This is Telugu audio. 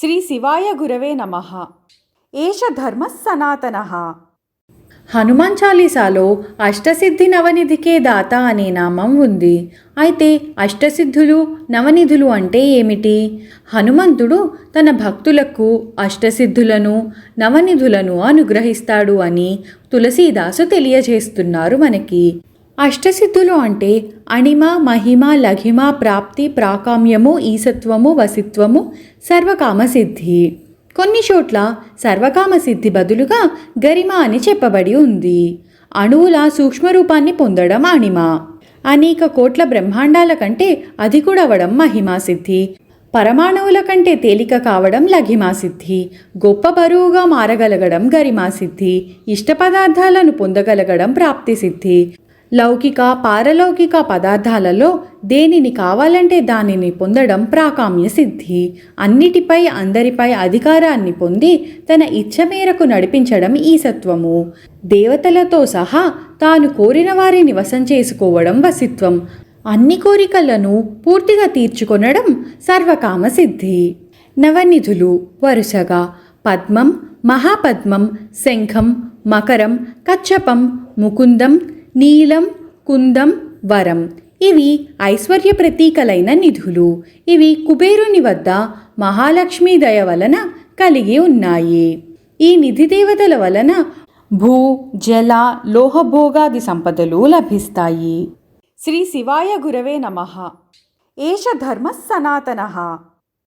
శ్రీ శివాయ గురవే నమ. ఏష ధర్మ సనాతన. హనుమాన్ చాలీసాలో అష్టసిద్ధి నవనిధికే దాత అనే నామం ఉంది. అయితే అష్టసిద్ధులు నవనిధులు అంటే ఏమిటి? హనుమంతుడు తన భక్తులకు అష్టసిద్ధులను నవనిధులను అనుగ్రహిస్తాడు అని తులసీదాసు తెలియజేస్తున్నారు మనకి. అష్టసిద్ధులు అంటే అణిమ మహిమ లఘిమ ప్రాప్తి ప్రాకామ్యము ఈసత్వము వసిత్వము సర్వకామ సిద్ధి. కొన్ని చోట్ల సర్వకామ సిద్ధి బదులుగా గరిమ అని చెప్పబడి ఉంది. అణువుల సూక్ష్మరూపాన్ని పొందడం అణిమ. అనేక కోట్ల బ్రహ్మాండాల కంటే అధికుడవడం మహిమా సిద్ధి. పరమాణువుల కంటే తేలిక కావడం లఘిమా సిద్ధి. గొప్ప బరువుగా మారగలగడం గరిమా సిద్ధి. ఇష్ట పదార్థాలను పొందగలగడం ప్రాప్తి సిద్ధి. లౌకిక పారలౌకిక పదార్థాలలో దేనిని కావాలంటే దానిని పొందడం ప్రాకామ్య సిద్ధి. అన్నిటిపై అందరిపై అధికారాన్ని పొంది తన ఇచ్చ మేరకు నడిపించడం ఈ సత్వము. దేవతలతో సహా తాను కోరిన వారిని వశం చేసుకోవడం వసిత్వం. అన్ని కోరికలను పూర్తిగా తీర్చుకొనడం సర్వకామ సిద్ధి. నవనిధులు వరుసగా. పద్మం మహాపద్మం శంఖం మకరం కచ్చపం ముకుందం నీలం కుందం వరం. ఇవి ఐశ్వర్య ప్రతీకలైన నిధులు. ఇవి కుబేరుని వద్ద మహాలక్ష్మీ దయ వలన కలిగి ఉన్నాయి. ఈ నిధి దేవతల వలన భూ జల లోహభోగాది సంపదలు లభిస్తాయి. శ్రీ శివాయ గురవే నమ. ఏష ధర్మ సనాతన.